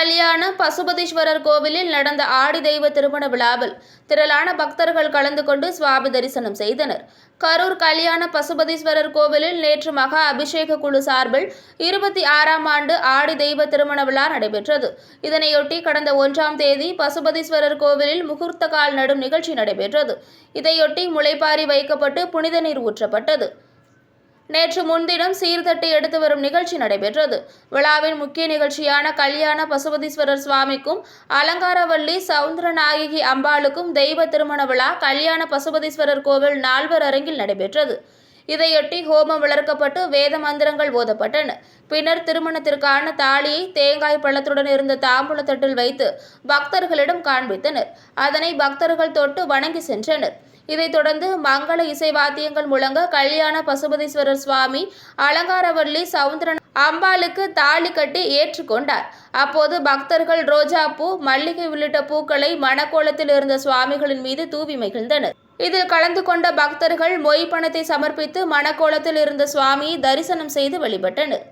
கல்யாண பசுபதீஸ்வரர் கோவிலில் நடந்த ஆடி தெய்வ திருமண விழாவில் திரளான பக்தர்கள் கலந்து கொண்டு சுவாமி தரிசனம் செய்தனர். கரூர் கல்யாண பசுபதீஸ்வரர் கோவிலில் நேற்று மகா அபிஷேக குழு சார்பில் இருபத்தி ஆறாம் ஆண்டு ஆடி தெய்வ திருமண விழா நடைபெற்றது. இதனையொட்டி கடந்த ஒன்றாம் தேதி பசுபதீஸ்வரர் கோவிலில் முகூர்த்த கால் நடும் நிகழ்ச்சி நடைபெற்றது. இதையொட்டி முளைப்பாரி வைக்கப்பட்டு புனித நீர் ஊற்றப்பட்டது. நேற்று முன்தினம் சீர்தட்டி எடுத்து வரும் நிகழ்ச்சி நடைபெற்றது. விழாவின் முக்கிய நிகழ்ச்சியான கல்யாண பசுபதீஸ்வரர் சுவாமிக்கும் அலங்காரவல்லி சவுந்தரநாயகி அம்பாளுக்கும் தெய்வ திருமண விழா கல்யாண பசுபதீஸ்வரர் கோவில் நால்வர் அரங்கில் நடைபெற்றது. இதையொட்டி ஹோமம் வளர்க்கப்பட்டு வேத மந்திரங்கள் ஓதப்பட்டன. பின்னர் திருமணத்திற்கான தாலியை தேங்காய் பழத்துடன் இருந்த தாம்பூலத்தட்டில் வைத்து பக்தர்களிடம் காண்பித்தனர். அதனை பக்தர்கள் தொட்டு வணங்கி சென்றனர். இதைத் தொடர்ந்து மங்கள இசை வாத்தியங்கள் முழங்க கல்யாண பசுபதீஸ்வரர் சுவாமி அலங்காரவல்லி சவுந்தரன் அம்பாளுக்கு தாலி கட்டி ஏற்றுக்கொண்டார். அப்போது பக்தர்கள் ரோஜாப்பூ மல்லிகை உள்ளிட்ட பூக்களை மணக்கோலத்தில் இருந்த சுவாமிகளின் மீது தூவி மகிழ்ந்தனர். இதில் கலந்து கொண்ட பக்தர்கள் மொய் பணத்தை சமர்ப்பித்து மணக்கோலத்தில் இருந்த சுவாமியை தரிசனம் செய்து வழிபட்டனர்.